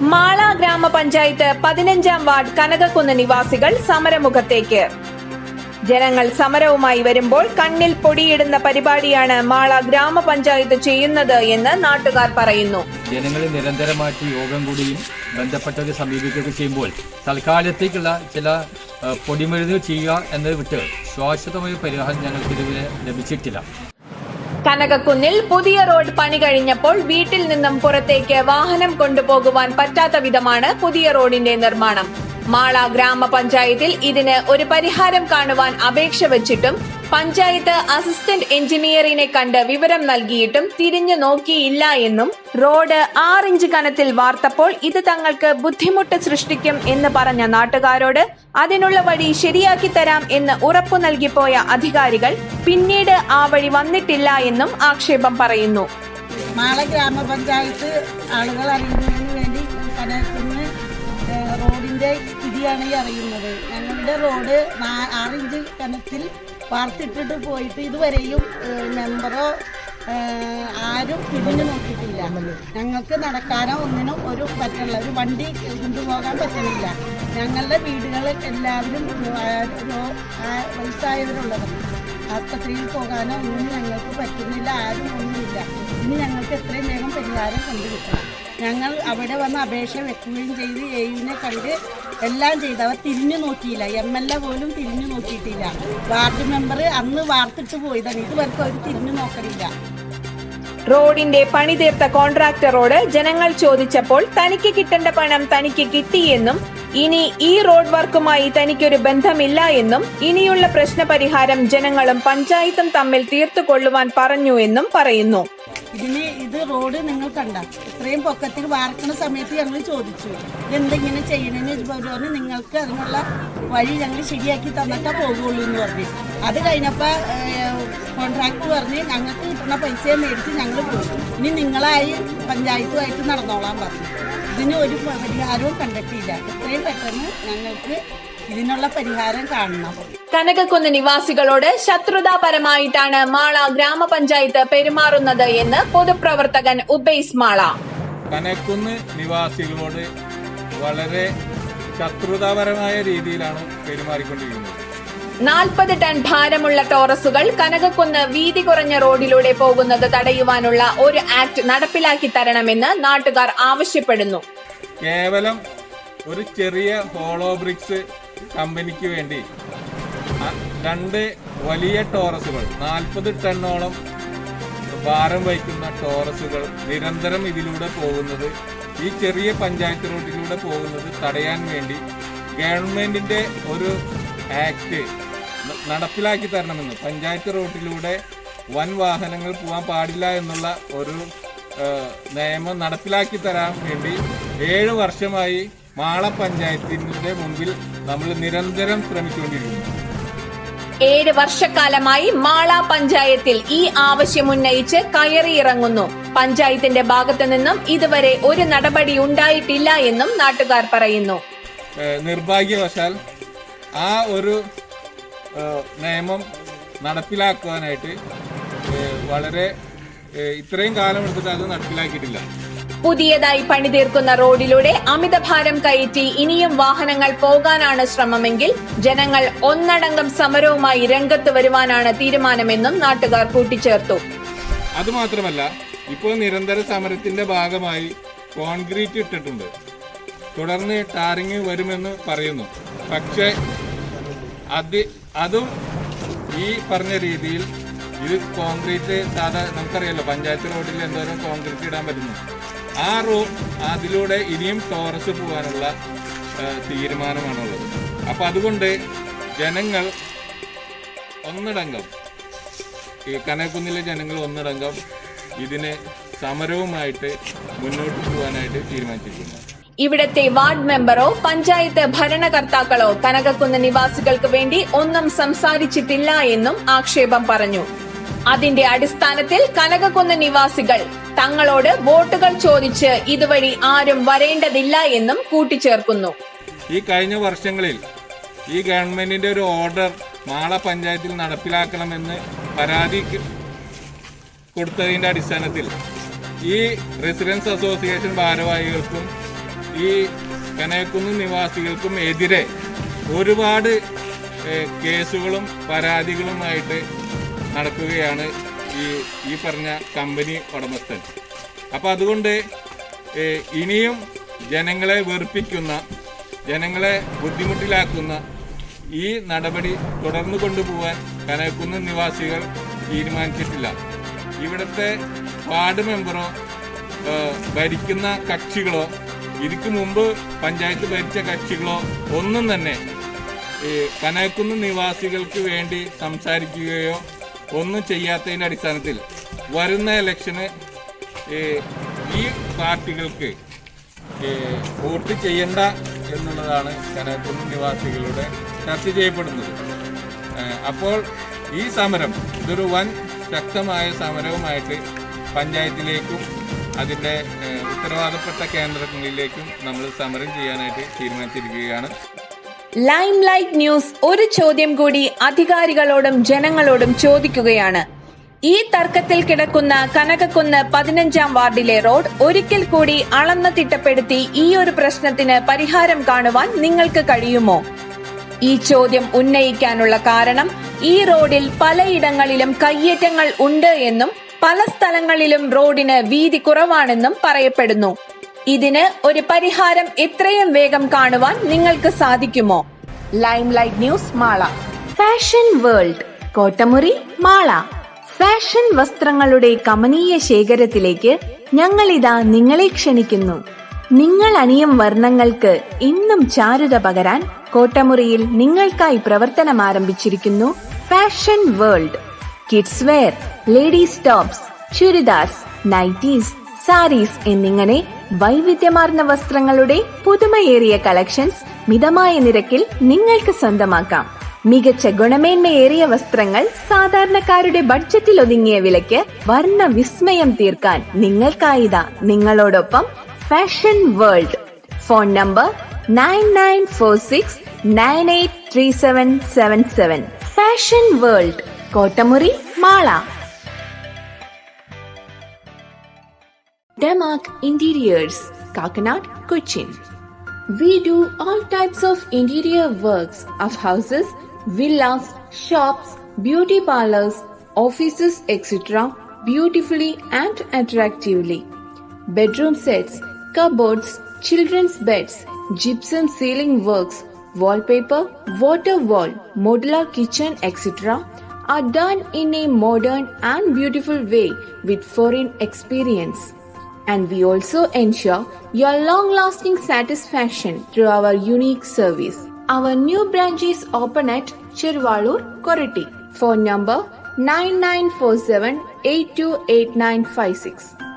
മാള ഗ്രാമപഞ്ചായത്ത് പതിനഞ്ചാം വാർഡ് കനകക്കുന്ന് നിവാസികൾ സമരമുഖത്തേക്ക്. ജനങ്ങൾ സമരവുമായി വരുമ്പോൾ കണ്ണിൽ പൊടിയിടുന്ന പരിപാടിയാണ് മാള ഗ്രാമപഞ്ചായത്ത് ചെയ്യുന്നത് എന്ന് നാട്ടുകാർ പറയുന്നു. ജനങ്ങൾ നിരന്തരമായിട്ട് യോഗം കൂടിയും ബന്ധപ്പെട്ടവരെ സമീപിക്കുകയൊക്കെ ചെയ്യുമ്പോൾ തൽക്കാലത്തേക്കുള്ള ചില പൊടിമരുന്ന് ചെയ്യുക എന്നത് വിട്ട് ശാശ്വതമായ പരിഹാരം ഞങ്ങൾക്ക് ഇതുവരെ ലഭിച്ചിട്ടില്ല. കനകക്കുന്നിൽ പുതിയ റോഡ് പണി കഴിഞ്ഞപ്പോൾ വീട്ടിൽ നിന്നും പുറത്തേക്ക് വാഹനം കൊണ്ടുപോകുവാൻ പറ്റാത്ത വിധമാണ് പുതിയ റോഡിന്റെ നിർമ്മാണം. മാള ഗ്രാമപഞ്ചായത്തിൽ ഇതിന് ഒരു പരിഹാരം കാണുവാൻ അപേക്ഷ വച്ചിട്ടും പഞ്ചായത്ത് അസിസ്റ്റന്റ് എഞ്ചിനീയറിനെ കണ്ട് വിവരം നൽകിയിട്ടും തിരിഞ്ഞു നോക്കിയില്ല എന്നും റോഡ് ആറിഞ്ച് കനത്തിൽ വാർത്തപ്പോൾ ഇത് തങ്ങൾക്ക് ബുദ്ധിമുട്ട് സൃഷ്ടിക്കും എന്ന് പറഞ്ഞ നാട്ടുകാരോട് അതിനുള്ള വഴി ശരിയാക്കി തരാം എന്ന് ഉറപ്പു നൽകിപ്പോയ അധികാരികൾ പിന്നീട് ആ വഴി വന്നിട്ടില്ല എന്നും ആക്ഷേപം പറയുന്നു. മാള ഗ്രാമപഞ്ചായത്ത് ആളുകൾ അറിയുന്നതിന് വേണ്ടി കനക്കുന്ന റോഡിന്റെ സ്ഥിതിയാണ് ഈ അറിയുന്നത്. ഞങ്ങളുടെ റോഡ് ആറിഞ്ച് കനത്തിൽ വാർത്തിട്ടിട്ട് പോയിട്ട് ഇതുവരെയും മെമ്പറോ ആരും തിരിഞ്ഞു നോക്കിയിട്ടില്ല. ഞങ്ങൾക്ക് നടക്കാനോ ഒന്നിനും ഒരു പറ്റുള്ള ഒരു വണ്ടി കൊണ്ടുപോകാൻ പറ്റുന്നില്ല ഞങ്ങളുടെ വീടുകൾ എല്ലാവരും വയസ്സായവരുള്ളവർ. ആസ്പത്രിയിൽ പോകാനോ ഒന്നും ഞങ്ങൾക്ക് പറ്റുന്നില്ല. ആരും ഒന്നുമില്ല. ഇനി ഞങ്ങൾക്ക് എത്രയും വേഗം പരിഹാരം കണ്ടുപിടിക്കണം ഞങ്ങൾ അവിടെ വന്ന് അപേക്ഷ വെക്കുകയും ചെയ്ത് എയിനെ കണ്ട് എല്ലാം ചെയ്ത് അവർ തിരിഞ്ഞു നോക്കിയില്ല. എം എൽ എ പോലും തിരിഞ്ഞു നോക്കിയിട്ടില്ല. വാർഡ് മെമ്പർ അന്ന് വാർത്തിട്ട് പോയതാണ്. ഇതുവരെ അവർ തിരിഞ്ഞു നോക്കലില്ല റോഡിന്റെ പണി തീർത്ത കോൺട്രാക്ടറോട് ജനങ്ങൾ ചോദിച്ചപ്പോൾ തനിക്ക് കിട്ടേണ്ട പണം തനിക്ക് കിട്ടിയെന്നും ഇനി ഈ റോഡ് വർക്കുമായി തനിക്കൊരു ബന്ധമില്ല എന്നും ഇനിയുള്ള പ്രശ്നപരിഹാരം ജനങ്ങളും പഞ്ചായത്തും തമ്മിൽ തീർത്തുകൊള്ളുവാൻ പറഞ്ഞു എന്നും പറയുന്നു. ഇതിന് ഇത് റോഡ് നിങ്ങൾ കണ്ട. ഇത്രയും പൊക്കത്തിൽ വാർക്കുന്ന സമയത്ത് ഞങ്ങൾ ചോദിച്ചു. ഇതെന്തെങ്ങനെ ചെയ്യണമെന്ന് ചോദിച്ചപ്പോൾ പറഞ്ഞു. നിങ്ങൾക്ക് അതിനുള്ള വഴി ഞങ്ങൾ ശരിയാക്കി തന്നിട്ടേ പോകുള്ളൂ എന്ന് പറഞ്ഞു. അത് കഴിഞ്ഞപ്പോൾ കോൺട്രാക്ട് പറഞ്ഞ് ഞങ്ങൾക്ക് കിട്ടുന്ന പൈസയെ മേടിച്ച് ഞങ്ങൾ പോകും ഇനി നിങ്ങളായി പഞ്ചായത്തുമായിട്ട് നടന്നോളാൻ പറഞ്ഞു. ഇതിന് ഒരു പരിഹാരവും കണ്ടെത്തിയില്ല എത്രയും പെട്ടെന്ന് ഞങ്ങൾക്ക് ഇതിനുള്ള പരിഹാരം കാണണം. കനകക്കുന്ന് നിവാസികളോട് ശത്രുതാപരമായിട്ടാണ് മാള ഗ്രാമപഞ്ചായത്ത് പെരുമാറുന്നത് എന്ന് പൊതുപ്രവർത്തകൻ ഉബൈസ് മാള. കനക്കുന്ന് നിവാസികളോട് വളരെ ശത്രുതാപരമായ രീതിയിലാണ് പെരുമാറിക്കൊണ്ടിരിക്കുന്നത്. നാൽപ്പത് ടൺ ഭാരമുള്ള ടോറസുകൾ കനകക്കുന്ന് വീതി കുറഞ്ഞ റോഡിലൂടെ പോകുന്നത് തടയുവാനുള്ള ഒരു ആക്ട് നടപ്പിലാക്കി തരണമെന്ന് നാട്ടുകാർ ആവശ്യപ്പെടുന്നു. കേവലം ഒരു ചെറിയ ഹോളോ ബ്രിക്സ് കമ്പനിക്ക് വേണ്ടി. രണ്ട് വലിയ ടോറസുകൾ നാൽപ്പത് ടണ്ണോളം ഭാരം വഹിക്കുന്ന ടോറസുകൾ നിരന്തരം ഇതിലൂടെ പോകുന്നത് ഈ ചെറിയ പഞ്ചായത്ത് റോഡിലൂടെ പോകുന്നത് തടയാൻ വേണ്ടി ഗവൺമെന്റിന്റെ ഒരു ആക്ട് നടപ്പിലാക്കി തരണമെന്ന്. പഞ്ചായത്ത് റോഡിലൂടെ വൻ വാഹനങ്ങൾ പോകാൻ പാടില്ല എന്നുള്ള ഒരു നിയമം നടപ്പിലാക്കി തരാൻ വേണ്ടി ഏഴ് വർഷമായി മാള പഞ്ചായത്തിന്റെ മുമ്പിൽ നമ്മൾ നിരന്തരം ശ്രമിച്ചുകൊണ്ടിരിക്കുന്നു. ഏഴ് വർഷക്കാലമായി മാള പഞ്ചായത്തിൽ ഈ ആവശ്യമുന്നയിച്ച് കയറിയിറങ്ങുന്നു. പഞ്ചായത്തിന്റെ ഭാഗത്തു നിന്നും ഇതുവരെ ഒരു നടപടി ഉണ്ടായിട്ടില്ല എന്നും നാട്ടുകാർ പറയുന്നു. നിർഭാഗ്യവശാൽ ആ ഒരു നിയമം നടപ്പിലാക്കുവാനായിട്ട് വളരെ ഇത്രയും കാലം എടുത്തിട്ട് അത് നടപ്പിലാക്കിയിട്ടില്ല. പുതിയതായി പണിതീർക്കുന്ന റോഡിലൂടെ അമിതഭാരം കയറ്റി ഇനിയും വാഹനങ്ങൾ പോകാനാണ് ശ്രമമെങ്കിൽ ജനങ്ങൾ ഒന്നടങ്കം സമരവുമായി രംഗത്ത് വരുവാനാണ് തീരുമാനമെന്നും നാട്ടുകാർ കൂട്ടിച്ചേർത്തു. അതുമാത്രമല്ല ഇപ്പോൾ നിരന്തര സമരത്തിന്റെ ഭാഗമായി കോൺക്രീറ്റ് ഇട്ടിട്ടുണ്ട്. തുടർന്ന് ടാറിങ് വരുമെന്ന് പറയുന്നു. പക്ഷേ അത് ഈ പറഞ്ഞ രീതിയിൽ ഇത് കോൺക്രീറ്റ് സാധാ നമുക്കറിയാലോ പഞ്ചായത്ത് റോഡിൽ എന്തോരം കോൺക്രീറ്റ് ഇടാൻ പറ്റുന്നു. ആ റോ അതിലൂടെ ഇനിയും ടോറസ് പോകാനുള്ള തീരുമാനമാണുള്ളത്. അപ്പം അതുകൊണ്ട് ജനങ്ങൾ ഒന്നടങ്കം ഈ കനകുന്നിലെ ജനങ്ങൾ ഒന്നടങ്കം ഇതിന് സമരവുമായിട്ട് മുന്നോട്ട് പോകാനായിട്ട് തീരുമാനിച്ചിരിക്കുന്നു. ഇവിടത്തെ വാർഡ് മെമ്പറോ പഞ്ചായത്ത് ഭരണകർത്താക്കളോ കനകക്കുന്ന് നിവാസികൾക്ക് വേണ്ടി ഒന്നും സംസാരിച്ചിട്ടില്ല എന്നും ആക്ഷേപം പറഞ്ഞു. അതിന്റെ അടിസ്ഥാനത്തിൽ കനകക്കുന്ന് നിവാസികൾ തങ്ങളോട് വോട്ടുകൾ ചോദിച്ച് ഇതുവഴി ആരും വരേണ്ടതില്ല എന്നും കൂട്ടിച്ചേർക്കുന്നു. ഈ കഴിഞ്ഞ വർഷങ്ങളിൽ ഈ ഗവൺമെന്റിന്റെ ഒരു ഓർഡർ മാള പഞ്ചായത്തിൽ നടപ്പിലാക്കണമെന്ന് പരാതി കൊടുത്തതിന്റെ അടിസ്ഥാനത്തിൽ ഈ റെസിഡൻസ് അസോസിയേഷൻ ഭാരവാഹികൾക്കും ഈ കനയക്കുന്ന് നിവാസികൾക്കും എതിരെ ഒരുപാട് കേസുകളും പരാതികളുമായിട്ട് നടക്കുകയാണ് ഈ ഈ പറഞ്ഞ കമ്പനി ഉടമസ്ഥൻ. അപ്പോൾ അതുകൊണ്ട് ഇനിയും ജനങ്ങളെ വെറുപ്പിക്കുന്ന ജനങ്ങളെ ബുദ്ധിമുട്ടിലാക്കുന്ന ഈ നടപടി തുടർന്നു കൊണ്ടുപോകാൻ കനയക്കുന്ന് നിവാസികൾ തീരുമാനിച്ചിട്ടില്ല. ഇവിടുത്തെ വാർഡ് മെമ്പറോ ഭരിക്കുന്ന കക്ഷികളോ ഇതിക്ക് മുമ്പ് പഞ്ചായത്ത് ഭരിച്ച കക്ഷികളോ ഒന്നും തന്നെ ഈ കനയക്കുന്ന് നിവാസികൾക്ക് വേണ്ടി സംസാരിക്കുകയോ ഒന്നും ചെയ്യാത്തതിന്റെ അടിസ്ഥാനത്തിൽ വരുന്ന ഇലക്ഷന് ഈ പാർട്ടികൾക്ക് വോട്ട് ചെയ്യണ്ട എന്നുള്ളതാണ് കനയക്കുന്ന് നിവാസികളുടെ ചർച്ച ചെയ്യപ്പെടുന്നത്. അപ്പോൾ ഈ സമരം ഇതൊരു വൻ ശക്തമായ സമരവുമായിട്ട് പഞ്ചായത്തിലേക്കും അതിന്റെ ഉത്തരവാദപ്പെട്ട കേന്ദ്രങ്ങളിലേക്കും നമ്മൾ സമരം ചെയ്യാനായിട്ട് തീരുമാനിച്ചിരിക്കുകയാണ്. ലൈം ലൈറ്റ് ന്യൂസ് ഒരു ചോദ്യം കൂടി അധികാരികളോടും ജനങ്ങളോടും ചോദിക്കുകയാണ്. ഈ തർക്കത്തിൽ കിടക്കുന്ന കനകക്കുന്ന് പതിനഞ്ചാം വാർഡിലെ റോഡ് ഒരിക്കൽ കൂടി അളന്ന് തിട്ടപ്പെടുത്തി ഈ ഒരു പ്രശ്നത്തിന് പരിഹാരം കാണുവാൻ നിങ്ങൾക്ക് കഴിയുമോ? ഈ ചോദ്യം ഉന്നയിക്കാനുള്ള കാരണം ഈ റോഡിൽ പലയിടങ്ങളിലും കയ്യേറ്റങ്ങൾ ഉണ്ട് എന്നും പല സ്ഥലങ്ങളിലും റോഡിന് വീതി കുറവാണെന്നും പറയപ്പെടുന്നു. ഇതിന് ഒരു പരിഹാരം എത്രയും വേഗം കാണുവാൻ നിങ്ങൾക്ക് സാധിക്കുമോ? Limelight news Mala. Fashion world Kottamuri Mala. Fashion വസ്ത്രങ്ങളുടെ കമനീയ ശേഖരത്തിലേക്ക് ഞങ്ങൾ ഇതാ നിങ്ങളെ ക്ഷണിക്കുന്നു. നിങ്ങൾ അണിയും വർണങ്ങൾക്ക് ഇന്നും ചാരുത പകരാൻ കോട്ടമുറിയിൽ നിങ്ങൾക്കായി പ്രവർത്തനം ആരംഭിച്ചിരിക്കുന്നു fashion world kids wear ladies tops churidars nighties saris എന്നിങ്ങനെ വൈവിധ്യമാർന്ന വസ്ത്രങ്ങളുടെ പുതുമയേറിയ കളക്ഷൻസ് മിതമായ നിരക്കിൽ നിങ്ങൾക്ക് സ്വന്തമാക്കാം. മികച്ച ഗുണമേന്മയേറിയ വസ്ത്രങ്ങൾ സാധാരണക്കാരുടെ ബഡ്ജറ്റിൽ ഒതുങ്ങിയ വിലയ്ക്ക് വർണ വിസ്മയം തീർക്കാൻ നിങ്ങൾക്കായിത നിങ്ങളോടൊപ്പം fashion world. Phone number nine nine four six nine eight three seven seven seven. Fashion world. Kottamuri Mala. Demac Interiors, Kakanad, Cochin. We do all types of interior works of houses, villas, shops, beauty parlors, offices, etc. beautifully and attractively. Bedroom sets, cupboards, children's beds, gypsum ceiling works, wallpaper, water wall, modular kitchen, etc. are done in a modern and beautiful way with foreign experience and we also ensure your long lasting satisfaction through our unique service. Our new branch is open at Chirvalur, Korati. Phone number 9947 828956.